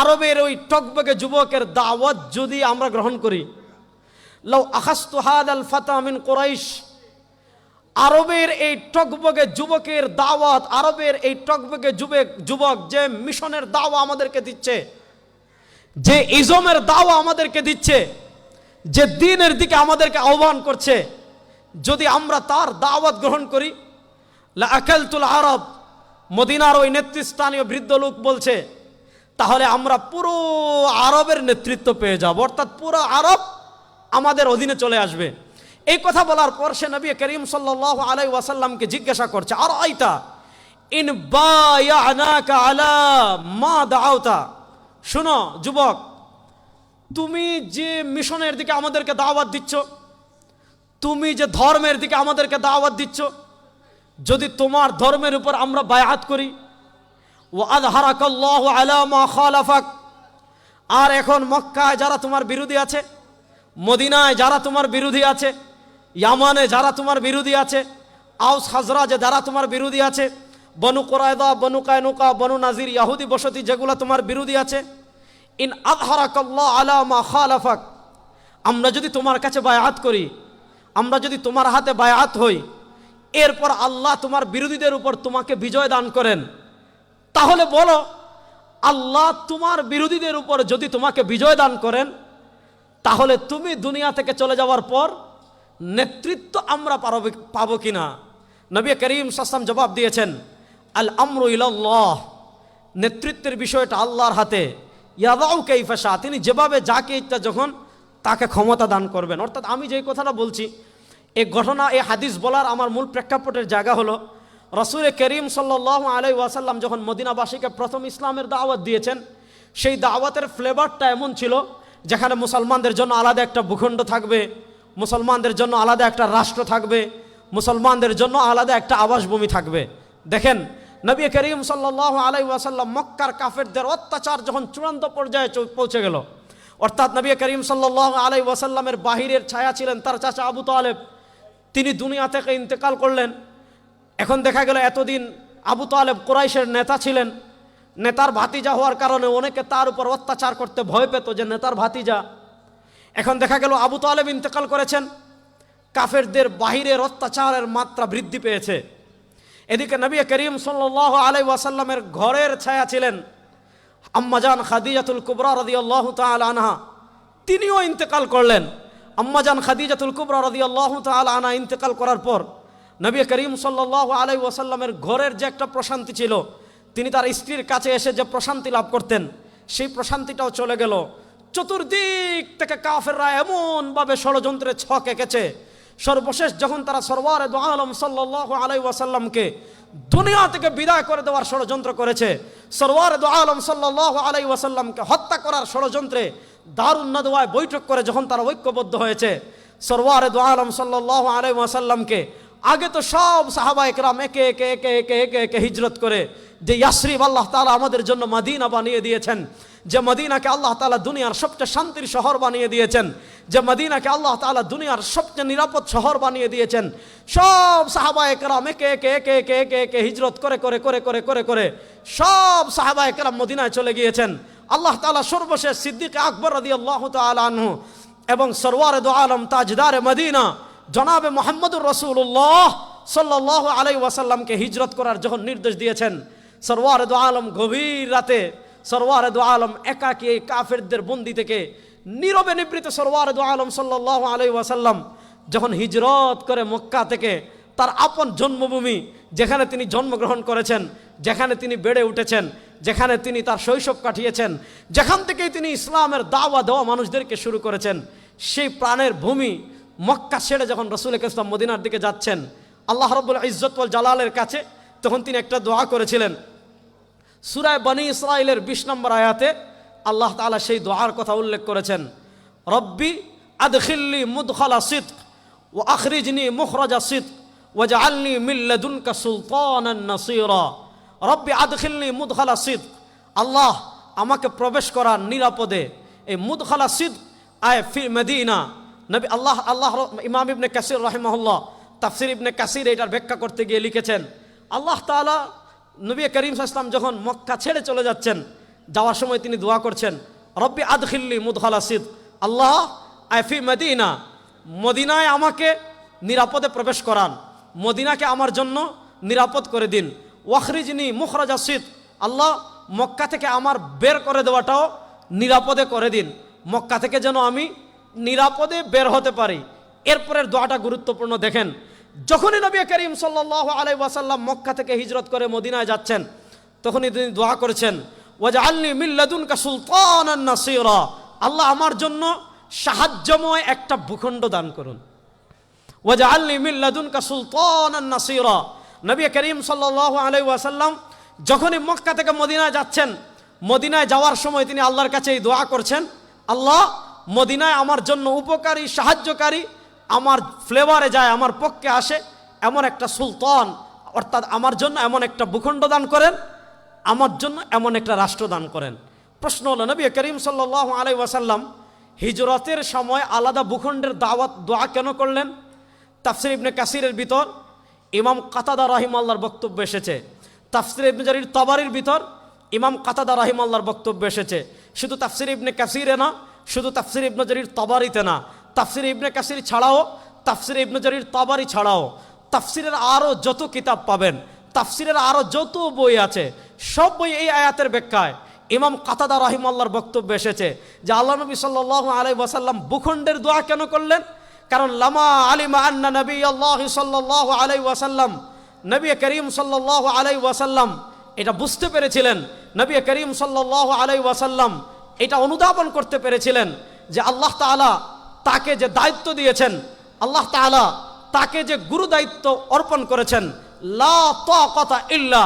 আরবের ওই টকবগে যুবকের দাওয়াত যদি আমরা গ্রহণ করি। লও আখাস্তু হাদ আল ফাতামিন কোরাইশ। আরবের এই টকবগে যুবকের দাওয়াত, আরবের এই টকবগে যুবক যুবক যে মিশনের দাওয়া আমাদেরকে দিচ্ছে, যে ইজমের দাওয়া আমাদেরকে দিচ্ছে, যে দিনের দিকে আমাদেরকে আহ্বান করছে, যদি আমরা তার দাওয়াত গ্রহণ করি, লা আকালতুল আরব, মদিনার ওই নেতৃস্থানীয় বৃদ্ধ লোক বলছে তাহলে আমরা পুরো আরবের নেতৃত্ব পেয়ে যাব, অর্থাৎ পুরো আরব আমাদের অধীনে চলে আসবে। এই কথা বলার পর সে নবী করিম সাল্লাহ আলাই ওয়াসাল্লামকে জিজ্ঞাসা করছে, আর আইতা, ইন আলা মা দাওতা শুনো যুবক, তুমি যে মিশনের দিকে আমাদেরকে দাওয়াত দিচ্ছ, তুমি যে ধর্মের দিকে আমাদেরকে দাওয়াত দিচ্ছ, যদি তোমার ধর্মের উপর আমরা বায়াত করি আর এখন মক্কায় যারা তোমার বিরোধী আছে, মদিনায় যারা তোমার বিরোধী আছে, ইয়ামানে যারা তোমার বিরোধী আছে, আউস হাজরা যে যারা তোমার বিরোধী আছে, বনু কোরআদা বনু কায়নুকা, বনু নাজির, ইয়াহুদি বসতি যেগুলো তোমার বিরোধী আছে, ইন আদহারাকাল্লাহ আলা মা খালাফাক। আমরা যদি তোমার কাছে বায়াত করি, আমরা যদি তোমার হাতে বায়াত হই, এরপর আল্লাহ তোমার বিরোধীদের উপর তোমাকে বিজয় দান করেন। তাহলে বলো, আল্লাহ তোমার বিরোধীদের উপর যদি তোমাকে বিজয় দান করেন, তাহলে তুমি দুনিয়া থেকে চলে যাওয়ার পর নেতৃত্ব আমরা পাবো কিনা? নবী করিম সাসাম জবাব দিয়েছেন, আল আমরু ইল্লাহ নেতৃত্বের বিষয়টা আল্লাহর হাতে। ইয়াদাউ কেইফাসা তিনি যেভাবে যাকে ইচ্ছা যখন তাকে ক্ষমতা দান করবেন। অর্থাৎ আমি যেই কথাটা বলছি এই ঘটনা এই হাদিস বলার আমার মূল প্রেক্ষাপটের জায়গা হলো রসুল করিম সাল্লাহ আলাই ওয়াসাল্লাম যখন মদিনাবাসীকে প্রথম ইসলামের দাওয়াত দিয়েছেন, সেই দাওয়াতের ফ্লেভারটা এমন ছিল যেখানে মুসলমানদের জন্য আলাদা একটা ভূখণ্ড থাকবে, মুসলমানদের জন্য আলাদা একটা রাষ্ট্র থাকবে, মুসলমানদের জন্য আলাদা একটা আবাসভূমি থাকবে। দেখেন, নবী করিম সাল্লাহ আলাই ওয়াসাল্লাম মক্কার কাফেরদের অত্যাচার যখন চূড়ান্ত পর্যায়ে পৌঁছে গেল, অর্থাৎ নবী করিম সাল্লাহ আলাই ওয়াসাল্লামের বাহিরের ছায়া ছিলেন তার চাচা আবু তালেব। তিনি দুনিয়া থেকে ইন্তেকাল করলেন এখন দেখা গেল এতদিন আবু তালেব কোরাইশের নেতা ছিলেন। নেতার ভাতিজা হওয়ার কারণে অনেকে তার উপর অত্যাচার করতে ভয় পেত যে নেতার ভাতিজা। এখন দেখা গেল আবু তালেব ইন্তেকাল করেছেন। কাফেরদের বাহিরের অত্যাচারের মাত্রা বৃদ্ধি পেয়েছে। এদিকে নবী করিম সাল্লাহ আলাই ওয়াসাল্লামের ঘরের ছায়া ছিলেন আম্মাজান খাদিজাতুল কুবরা রদি আল্লাহ আনহা। তিনিও ইন্তেকাল করলেন। আম্মাজান খাদিজাতুল কুবরা রদি আল্লাহ আনহা ইন্তেকাল করার পর নবী করিম সাল্লাহ আলাই ওয়াসাল্লামের ঘরের যে একটা প্রশান্তি ছিল, তিনি তার স্ত্রীর কাছে এসে যে প্রশান্তি লাভ করতেন, সেই প্রশান্তিটাও চলে গেল। চতুর্দিক থেকে কাফেররা এমনভাবে ষড়যন্ত্রের ছক এঁকেছে। সর্বশেষ যখন তারা সরওয়ারে আলম সাল্লাহ আলাই ওয়াসাল্লামকে দুনিয়া থেকে বিদায় করে দেওয়ার ষড়যন্ত্র করেছে, সরওয়ারে আলম সাল্লাহ আলাই ওয়াসাল্লামকে হত্যা করার ষড়যন্ত্রে দারুণ নদওয়ায় বৈঠক করে যখন তারা ঐক্যবদ্ধ হয়েছে, সরওয়ারে দো আলম সাল্লাহ আলাই ওয়াসাল্লামকে আগে তো সব সাহাবা একরাম একে একে একে একে একে একে হিজরত করে যে ইয়াসরিফ আল্লাহ তালা আমাদের জন্য মদিনা বানিয়ে দিয়েছেন, যে মদিনাকে আল্লাহ তালা দুনিয়ার সবচেয়ে শান্তির শহর বানিয়ে দিয়েছেন, যে মদিনাকে আল্লাহ তালা দুনিয়ার সবচেয়ে নিরাপদ শহর বানিয়ে দিয়েছেন, সব সাহাবা একরাম একে একে একে একে একে একে হিজরত করে করে করে করে করে করে সব সাহাবা একরাম মদিনায় চলে গিয়েছেন। আল্লাহ তালা সর্বশেষ সিদ্দিক আকবর রদি আল্লাহ তালু এবং সরওয়ার দো আলম তাজদার মদিনা জনাবে মোহাম্মদুর রসুল্লাহ সাল্লাহ আলাই ওয়াসাল্লামকে হিজরত করার যখন নির্দেশ দিয়েছেন সরওয়ার দো আলম গভীর রাতে সরওয়ার দো আলম একাকি এই কাফেরদের বন্দি থেকে নীরবে নিবৃত সরওয়ার দো আলম সাল্লাহ আলাই ওয়াসাল্লাম যখন হিজরত করে মক্কা থেকে তার আপন জন্মভূমি যেখানে তিনি জন্মগ্রহণ করেছেন, যেখানে তিনি বেড়ে উঠেছেন, যেখানে তিনি তার শৈশব কাটিয়েছেন, যেখান থেকেই তিনি ইসলামের দাওয়া দেওয়া মানুষদেরকে শুরু করেছেন, সেই প্রাণের ভূমি মক্কা ছেড়ে যখন রসুল ইসলাম মদিনার দিকে যাচ্ছেন, আল্লাহ রব্বুল ইজ্জতুল জালালের কাছে তখন তিনি একটা দোয়া করেছিলেন। সুরায় বনি ইসরায়েলের বিশ নম্বর আয়াতে আল্লাহ তাআলা সেই দোয়ার কথা উল্লেখ করেছেন, রব্বি আদখিল্লি মুদখালা সিদ্ক ও আখরিজনি মুখরাজা সিদ্ক ওয়াজআলনি মিন লাদুনকা সুলতানান নাসীরা। রব্বি আদখিল্নি মুদখালা সিদ্ক। আল্লাহ আমাকে প্রবেশ করার নিরাপদে এই মুদখালা সিদ্ক আয় ফি মদিনা নবী আল্লাহ আল্লাহ ইমাম ইবনে কাসির রহিমাহুল্লাহ তাফসির ইবনে কাসির এটার ব্যাখ্যা করতে গিয়ে লিখেছেন, আল্লাহ তাআলা নবী করিম ইসলাম যখন মক্কা ছেড়ে চলে যাচ্ছেন, যাওয়ার সময় তিনি দোয়া করছেন, রব্বি আদখিল্লি মুদখাল আসিদ আল্লাহ আইফি মদিনা, মদিনায় আমাকে নিরাপদে প্রবেশ করান, মদিনাকে আমার জন্য নিরাপদ করে দিন, ওয়াখরিজনি মুখরাজ আসিদ আল্লাহ, মক্কা থেকে আমার বের করে দেওয়াটাও নিরাপদে করে দিন, মক্কা থেকে যেন আমি নিরাপদে বের হতে পারি। এরপরের দোয়াটা গুরুত্বপূর্ণ, দেখেন। যখনই নবী করিম সাল্লাহ আলাই ওয়াসাল্লাম মক্কা থেকে হিজরত করে মদিনায় যাচ্ছেন, তখনই তিনি দোয়া করেছেন ওয়াজ আল্লি মিল্লাদুন কা সুলতান নাসিরা। আল্লাহ আমার জন্য সাহায্যময় একটা ভূখণ্ড দান করুন। ওয়াজ আল্লি মিল্লাদুন কা সুলতান নাসিরা। নবী করিম সাল্লাহ আলাই ওয়াসাল্লাম যখনই মক্কা থেকে মদিনায় যাচ্ছেন, মদিনায় যাওয়ার সময় তিনি আল্লাহর কাছে এই দোয়া করছেন, আল্লাহ মদিনায় আমার জন্য উপকারী, সাহায্যকারী, আমার ফ্লেভারে যায়, আমার পক্ষে আসে, এমন একটা সুলতান, অর্থাৎ আমার জন্য এমন একটা ভূখণ্ড দান করেন, আমার জন্য এমন একটা রাষ্ট্র দান করেন। প্রশ্ন হলো, নবী করিম সাল্লাহ আলাই ওয়াসাল্লাম হিজরতের সময় আলাদা ভূখণ্ডের দাওয়াত, দোয়া কেন করলেন? তাফসির ইবনে কাসিরের ভিতর ইমাম কাতাদা রাহিম আল্লাহর বক্তব্য এসেছে। তাফসির ইবনে জারির তবারির ভিতর ইমাম কাতাদা রাহিম আল্লাহর বক্তব্য এসেছে। শুধু তাফসির ইবনে কাসিরে না শুধু তাফসির ইবনে জারির তবারিতে না, তাফসির ইবনে কাসির ছাড়াও তাফসির ইবনে জারির তবারি ছাড়াও তাফসিরের আরও যত কিতাব পাবেন, তাফসিরের আরও যত বই আছে, সব বই এই আয়াতের ব্যাখ্যায়। ইমাম কাতাদা রাহিম আল্লাহর বক্তব্য এসেছে যে আল্লাহ নবী সাল্লাহ আলাই ওয়াসাল্লাম ভূখণ্ডের দোয়া কেন করলেন? কারণ লামা আলিমা আন্না নবী আল্লাহ সাল্লাহ আলাই ওয়াসাল্লাম, নবী করিম সাল্লাহ আলাই ওয়াসাল্লাম এটা বুঝতে পেরেছিলেন। নবী করিম সাল্লাহ আলাই ওয়াসাল্লাম এটা অনুধাবন করতে পেরেছিলেন যে আল্লাহ তাআলা তাকে যে দায়িত্ব দিয়েছেন, আল্লাহ তাআলা তাকে যে গুরু দায়িত্ব অর্পণ করেছেন, লা ইল্লা,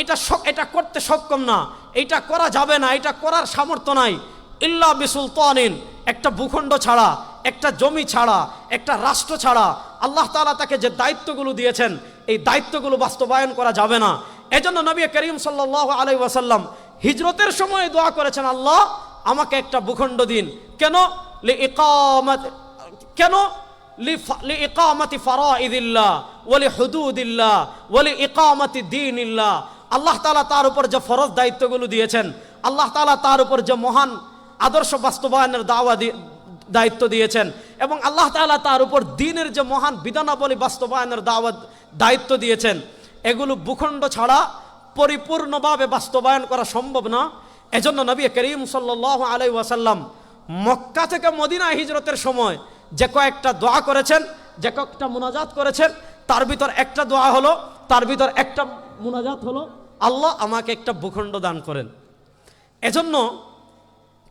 এটা এটা করতে সক্ষম না, এটা করা যাবে না, এটা করার সামর্থ্য নাই, ইল্লা বিসুলতানিন, একটা ভূখণ্ড ছাড়া, একটা জমি ছাড়া, একটা রাষ্ট্র ছাড়া, আল্লাহ তাআলা তাকে যে দায়িত্বগুলো দিয়েছেন, এই দায়িত্বগুলো বাস্তবায়ন করা যাবে না। এজন্য নবী করিম সাল্লাহ আলাই ওয়াসাল্লাম হিজরতের সময় দোয়া করেছেন, আল্লাহ আমাকে একটা ভূখণ্ড দিন। কেন? লি ইকামাত কেন লিইকামাতি ফারাইদিল্লাহ ওয়ালি হুদুদিল্লাহ ওয়ালি ইকামাতি দীনিল্লাহ। আল্লাহ তাআলা তার উপর যে ফরজ দায়িত্বগুলো দিয়েছেন, আল্লাহ তাআলা তার উপর যে মহান আদর্শ বাস্তবায়নের দাওয়া দায়িত্ব দিয়েছেন এবং আল্লাহ তাআলা তার উপর দিনের যে মহান বিধানাবলী বাস্তবায়নের দাওয়াত দায়িত্ব দিয়েছেন, এগুলো ভূখণ্ড ছাড়া পরিপূর্ণভাবে বাস্তবায়ন করা সম্ভব না। এজন্য নবী করিম সাল্লাহ আলাই ওয়াসাল্লাম মক্কা থেকে মদিনা হিজরতের সময় যে কয়েকটা দোয়া করেছেন, যে কয়েকটা মোনাজাত করেছেন, তার ভিতর একটা দোয়া হলো, তার ভিতর একটা মোনাজাত হলো, আল্লাহ আমাকে একটা ভূখণ্ড দান করেন। এজন্য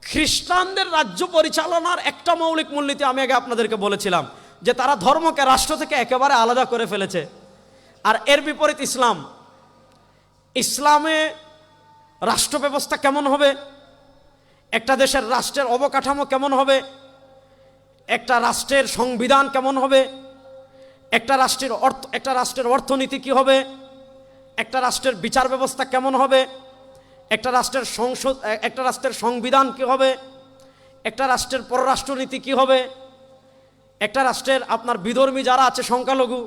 খ্রিস্টানদের রাজ্য পরিচালনার একটা মৌলিক মূলনীতি আমি আগে আপনাদেরকে বলেছিলাম, যে তারা ধর্মকে রাষ্ট্র থেকে একেবারে আলাদা করে ফেলেছে। আর এর বিপরীত ইসলাম। ইসলামে রাষ্ট্র ব্যবস্থা কেমন হবে? একটা দেশের রাষ্ট্রের অবকাঠামো কেমন হবে? একটা রাষ্ট্রের সংবিধান কেমন হবে? একটা রাষ্ট্রের অর্থ, একটা রাষ্ট্রের অর্থনীতি কি হবে? একটা রাষ্ট্রের বিচার ব্যবস্থা কেমন হবে? একটা রাষ্ট্রের সংসদ, একটা রাষ্ট্রের সংবিধান কি হবে? একটা রাষ্ট্রের পররাষ্ট্রনীতি কি হবে? একটা রাষ্ট্রের আপনার বিধর্মী যারা আছে, সংখ্যালঘু,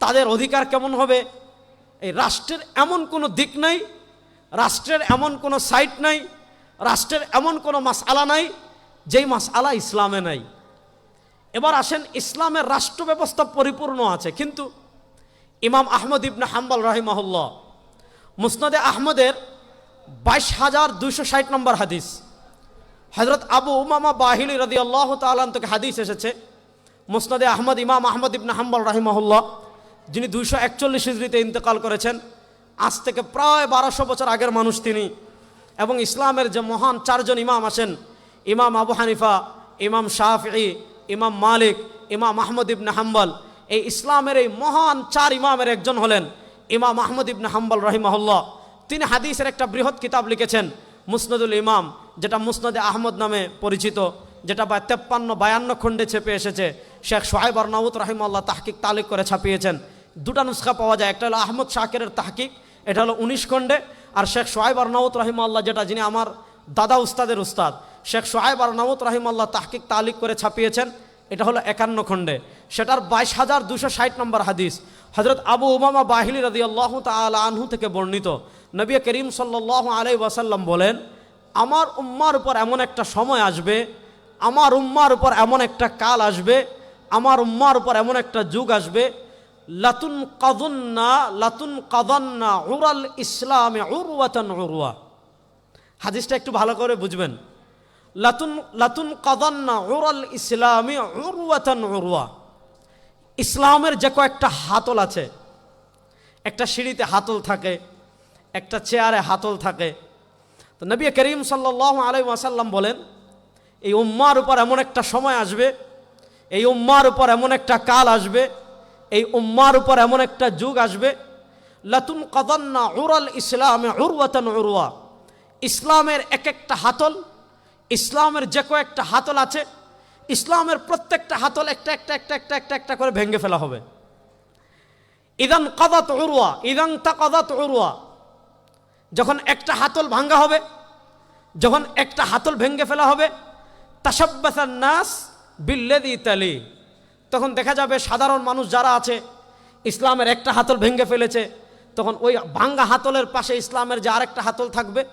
তাদের অধিকার কেমন হবে? এই রাষ্ট্রের এমন কোনো দিক নাই রাষ্ট্রের এমন কোনো সাইট নাই, রাষ্ট্রের এমন কোনো মাসআলা নাই, যেই মাসআলা ইসলামে নাই। এবার আসেন, ইসলামের রাষ্ট্র ব্যবস্থা পরিপূর্ণ আছে, কিন্তু ইমাম আহমদ ইবনে হাম্বল রাহিমাহুল্লাহ, মুসনদে আহমদের বাইশ হাজার দুইশো ষাট নম্বর হাদিস। হজরত আবু উমামা বাহিলি রদি আল্লাহ তালান থেকে হাদিস এসেছে, মুসনদে আহমদ ইমাম আহমদ ইবনে হাম্বল রাহিমাহুল্লাহ, যিনি দুইশো একচল্লিশ হিজড়িতে ইন্তেকাল করেছেন। আজ থেকে প্রায় বারোশো বছর আগের মানুষ তিনি। এবং ইসলামের যে মহান চারজন ইমাম আছেন, ইমাম আবু হানিফা, ইমাম শাফি ইমাম মালিক, ইমাম আহমদ ইবনে হাম্বল, এই ইসলামের এই মহান চার ইমামের একজন হলেন ইমাম আহমদ ইবনে হাম্বল রহিমাহুল্লাহ। তিনি হাদিসের একটা বৃহৎ কিতাব লিখেছেন, মুসনদুল ইমাম, যেটা মুসনদে আহমদ নামে পরিচিত, যেটা বা তেপ্পান্ন, বায়ান্ন খণ্ডে ছেপে এসেছে। শেখ সোহাইব আরনাউত রাহিমাল্লাহ তাহকিক তালিক করে ছাপিয়েছেন। দুটা নুসখা পাওয়া যায়, একটা হলো আহমদ শাকেরের তাহকিক এটা হলো উনিশ খণ্ডে। আর শেখ সোহাইব আরনাউত রাহিমাল্লাহ যেটা, যিনি আমার দাদা উস্তাদের উস্তাদ। শেখ সোহাইব আরনাউত রাহিমাল্লাহ তাহকিক তালিক করে ছাপিয়েছেন। এটা হলো একান্ন খণ্ডে। সেটার বাইশ হাজার দুশো ষাট নম্বর হাদিস। হজরত আবু উমামা বাহিলি রদি আল্লাহ তালা আনহু থেকে বর্ণিত। নবী করিম সাল্লাহ আলাই ওয়াসাল্লাম বলেন, আমার উম্মার উপর এমন একটা সময় আসবে, আমার উম্মার উপর এমন একটা কাল আসবে, আমার উম্মার উপর এমন একটা যুগ আসবে লাতুন কাদুন্না লাতুন কাদান্না উরাল ইসলামে উরওয়াতান উরওয়া। হাদিসটা একটু ভালো করে বুঝবেন। লাতুন লাতুন কাদান্না উরাল ইসলামে উরওয়াতান উরওয়া। ইসলামের যে কয়েকটা হাতল আছে, একটা সিঁড়িতে হাতল থাকে, একটা চেয়ারে হাতল থাকে। তো নবী করিম সাল্লাহ আলাই ওয়াসাল্লাম বলেন, এই উম্মার উপর এমন একটা সময় আসবে, এই উম্মার উপর এমন একটা কাল আসবে এই উম্মার উপর এমন একটা যুগ আসবে লাতুন কদন্না উরাল ইসলামে উরওয়াতান উরওয়া। ইসলামের এক একটা হাতল, ইসলামের যে কয়েকটা হাতল আছে, ইসলামের প্রত্যেকটা হাতল একটা একটা একটা একটা একটা একটা করে ভেঙে ফেলা হবে। ইদান কাদাত উরওয়া, ইদান তা কাদাত উরওয়া। যখন একটা হাতল ভাঙ্গা হবে, যখন একটা হাতল ভেঙে ফেলা হবে তাসাব্বাসান নাস বিল্লেদি তালি। তখন দেখা যাবে সাধারণ মানুষ যারা আছে, ইসলামের একটা হাতল ভেঙে ফেলেছে, তখন ওই ভাঙ্গা হাতলের পাশে ইসলামের যে আরেকটা হাতল থাকবে,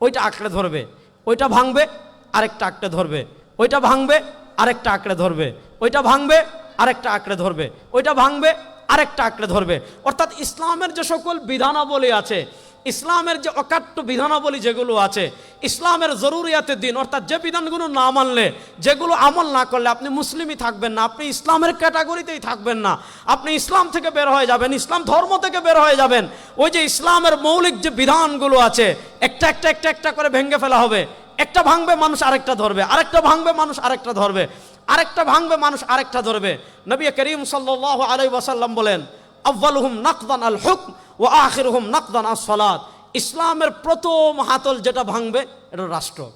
ওইটা আঁকড়ে ধরবে। ওইটা ভাঙবে, আরেকটা আঁকড়ে ধরবে। ওইটা ভাঙবে, আরেকটা আঁকড়ে ধরবে। ওইটা ভাঙবে, আরেকটা আঁকড়ে ধরবে। ওইটা ভাঙবে, আরেকটা আঁকড়ে ধরবে। অর্থাৎ ইসলামের যে সকল বিধানাবলী আছে ইসলামের যে অকাট্য বিধানাবলী যেগুলো আছে, ইসলামের জরুরিয়াতে দিন, অর্থাৎ যে বিধানগুলো না মানলে, যেগুলো আমল না করলে আপনি মুসলিমই থাকবেন না, আপনি ইসলামের ক্যাটাগরিতেই থাকবেন না, আপনি ইসলাম থেকে বের হয়ে যাবেন, ইসলাম ধর্ম থেকে বের হয়ে যাবেন, ওই যে ইসলামের মৌলিক যে বিধানগুলো আছে, একটা একটা একটা একটা করে ভেঙে ফেলা হবে, একটা ভাঙবে মানুষ আরেকটা ধরবে, আরেকটা ভাঙবে মানুষ আরেকটা ধরবে, আরেকটা ভাঙবে মানুষ আরেকটা ধরবে। নবী করিম সাল্লাহ আলাই ওয়াসাল্লাম বলেন আব্বালুহুম নাকদান আল হুকম ও আখিরহুম নাকদান আস সালাত। ইসলামের প্রথম হাতল যেটা ভাঙবে, এটা রাষ্ট্র।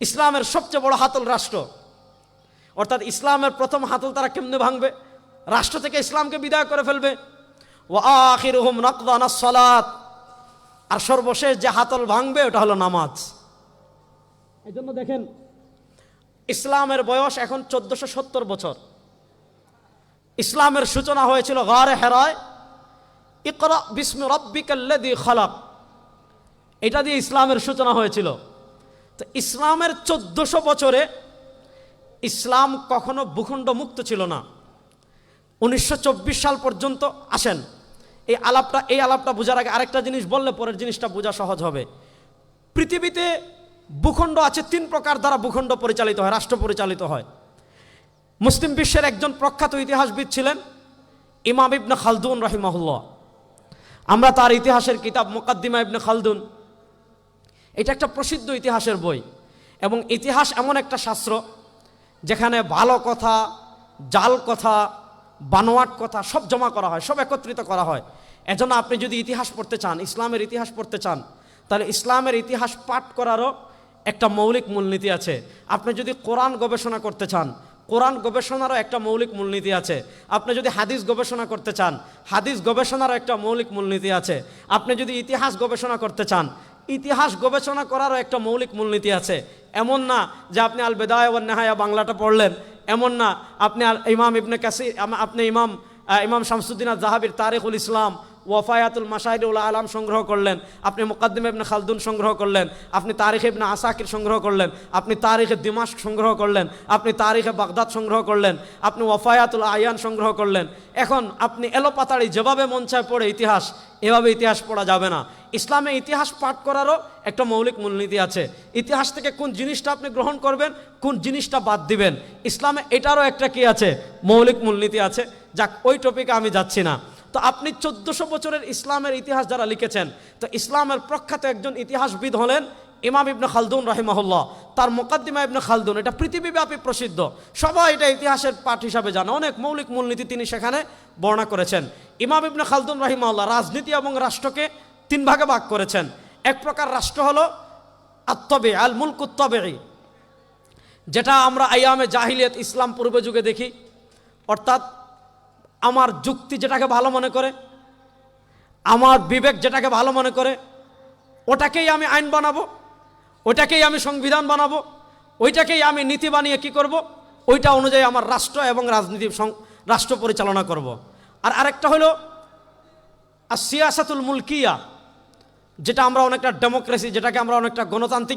ইসলামের সবচেয়ে বড় হাতল রাষ্ট্র। অর্থাৎ ইসলামের প্রথম হাতল তারা কেমনে ভাঙবে? রাষ্ট্র থেকে ইসলামকে বিদায় করে ফেলবে। ও আখিরহুম নাকদান আস সালাত। আর সর্বশেষ যে হাতল ভাঙবে, ওটা হলো নামাজ। এই জন্য দেখেন, ইসলামের বয়স এখন চোদ্দশো সত্তর বছর। ইসলামের সূচনা হয়েছিল গারে হেরায়। ইকরা বিস্মি রব্বিকাল্লাদি খালাক। এটা দিয়ে ইসলামের সূচনা হয়েছিল। তো ইসলামের চোদ্দশো বছরে ইসলাম কখনো ভূখণ্ড মুক্ত ছিল না। উনিশশো চব্বিশ সাল পর্যন্ত আসেন। এই আলাপটা এই আলাপটা বোঝার আগে আরেকটা জিনিস বললে পরের জিনিসটা বোঝা সহজ হবে। পৃথিবীতে ভূখণ্ড আছে তিন প্রকার দ্বারা ভূখণ্ড পরিচালিত হয়, রাষ্ট্র পরিচালিত হয়। মুসলিম বিশ্বের একজন প্রখ্যাত ইতিহাসবিদ ছিলেন ইমাম ইবনে খালদুন রহিমাহুল্লাহ। আমরা তার ইতিহাসের কিতাব মোকাদ্দিমা ইবনে খালদুন। এটা একটা প্রসিদ্ধ ইতিহাসের বই এবং ইতিহাস এমন একটা শাস্ত্র যেখানে ভালো কথা, জাল কথা, বানোয়াট কথা সব জমা করা হয়, সব একত্রিত করা হয়। এজন্য আপনি যদি ইতিহাস পড়তে চান, ইসলামের ইতিহাস পড়তে চান, তাহলে ইসলামের ইতিহাস পাঠ করারও একটা মৌলিক মূলনীতি আছে। আপনি যদি কোরআন গবেষণা করতে চান কোরআন গবেষণারও একটা মৌলিক মূলনীতি আছে। আপনি যদি হাদিস গবেষণা করতে চান, হাদিস গবেষণারও একটা মৌলিক মূলনীতি আছে। আপনি যদি ইতিহাস গবেষণা করতে চান, ইতিহাস গবেষণা করারও একটা মৌলিক মূলনীতি আছে। এমন না যে আপনি আল বেদায় ওয়ান নেহায়া বাংলাটা পড়লেন। এমন না, আপনি ইমাম ইবনে কাসির আপনি ইমাম ইমাম শামসুদ্দিন জাহাবির তারিকুল ইসলাম ওয়াফায়াতুল মাসাইদুল আলাম সংগ্রহ করলেন, আপনি মুকাদ্দিম ইবনে খালদুন সংগ্রহ করলেন, আপনি তারিখ ইবনে আসাকির সংগ্রহ করলেন, আপনি তারিখে দিমাস সংগ্রহ করলেন, আপনি তারিখে বাগদাদ সংগ্রহ করলেন, আপনি ওয়াফায়াতুল আয়ান সংগ্রহ করলেন। এখন আপনি এলোপাতাড়ি যেভাবে মন চায় পড়ে ইতিহাস, এভাবে ইতিহাস পড়া যাবে না। ইসলামে ইতিহাস পাঠ করারও একটা মৌলিক মূলনীতি আছে। ইতিহাস থেকে কোন জিনিসটা আপনি গ্রহণ করবেন, কোন জিনিসটা বাদ দিবেন। ইসলামে এটারও একটা কি আছে, মৌলিক মূলনীতি আছে। যাক, ওই টপিকে আমি যাচ্ছি না। তো আপনি চোদ্দশো বছরের ইসলামের ইতিহাস যারা লিখেছেন, তো ইসলামের প্রখ্যাত একজন ইতিহাসবিদ হলেন ইমাম ইবনে খালদুন রাহিমাহুল্লাহ। তার মোকাদ্দিমা ইবনে খালদুন, এটা পৃথিবীব্যাপী প্রসিদ্ধ। সবাই এটা ইতিহাসের পাঠ হিসাবে জানে। অনেক মৌলিক মূলনীতি তিনি সেখানে বর্ণনা করেছেন। ইমাম ইবনে খালদুন রাহিমাহুল্লাহ রাজনীতি এবং রাষ্ট্রকে তিন ভাগে ভাগ করেছেন। এক প্রকার রাষ্ট্র হলো আত্মবে আল মুলকুত্তবে যেটা আমরা আয়ামে জাহিলিয়ত ইসলাম পূর্ব যুগে দেখি। অর্থাৎ আমার যুক্তি যেটাকে ভালো মনে করে, আমার বিবেক যেটাকে ভালো মনে করে, ওটাকেই আমি আইন বানাবো, ওটাকেই আমি সংবিধান বানাবো, ওইটাকেই আমি নীতি বানিয়ে কি করব, ওইটা অনুযায়ী আমার রাষ্ট্র এবং রাজনীতি রাষ্ট্র পরিচালনা করব। আর আরেকটা হলো আর সিয়াসাতুল মুলকিয়া, যেটা আমরা অনেকটা ডেমোক্রেসি যেটাকে আমরা অনেকটা গণতান্ত্রিক